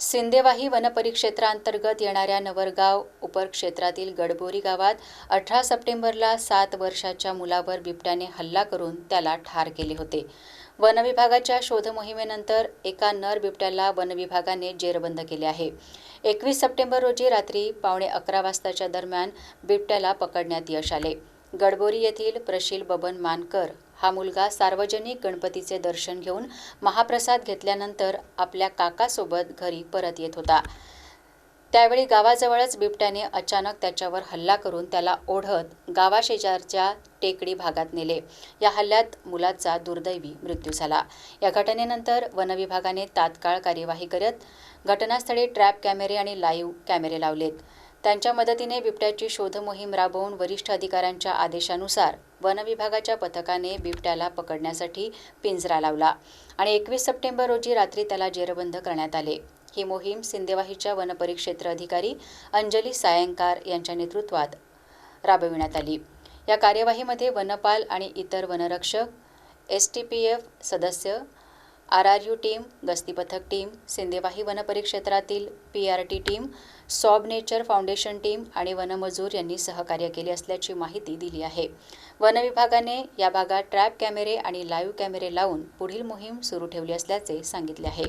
सिंदेवाही वनपरिक्षेत्रांतर्गत येणाऱ्या नवरगाव उपक्षेत्रातील गडबोरी गावात अठरा सप्टेंबरला सात वर्षाच्या मुलावर बिबट्याने हल्ला करून त्याला ठार केले होते. वनविभागाच्या शोधमोहिमेनंतर एका नर बिबट्याला वनविभागाने जेरबंद केले आहे. एकवीस सप्टेंबर रोजी रात्री पावणे अकरा वाजताच्या दरम्यान बिबट्याला पकडण्यात यश आले. गडबोरी येथील प्रशील बबन मानकर हा मुलगा सार्वजनिक गणपतीचे दर्शन घेऊन महाप्रसाद घेतल्यानंतर आपल्या काकासोबत घरी परत येत होता. त्यावेळी गावाजवळच बिबट्याने अचानक त्याच्यावर हल्ला करून त्याला ओढत गावाशेजारच्या टेकडी भागात नेले. या हल्ल्यात मुलाचा दुर्दैवी मृत्यू झाला. या घटनेनंतर वनविभागाने तात्काळ कार्यवाही करत घटनास्थळी ट्रॅप कॅमेरे आणि लाईव्ह कॅमेरे लावलेत. त्यांच्या मदतीने बिबट्याची शोध मोहीम राबवून वरिष्ठ अधिकाऱ्यांच्या आदेशानुसार वनविभागाच्या पथकाने बिबट्याला पकडण्यासाठी पिंजरा लावला आणि एकवीस सप्टेंबर रोजी रात्री त्याला जेरबंद करण्यात आले. ही मोहीम सिंदेवाहीच्या वनपरिक्षेत्र अधिकारी अंजली सायंकार यांच्या नेतृत्वात राबविण्यात आली. या कार्यवाहीमध्ये वनपाल आणि इतर वनरक्षक एस टी पी एफ सदस्य आर आर यू टीम गस्ती पथक team Sindewahi वनपरिक्षेत्रातील P R T team Swab nature foundation team आणि वनमजूर यांनी सहकार्य केले असल्याची माहिती दिली आहे. वनविभागाने या भागात ट्रॅप कॅमेरे आणि लाईव्ह कॅमेरे लावून पुढील मोहीम सुरू ठेवली असल्याचे सांगितले आहे.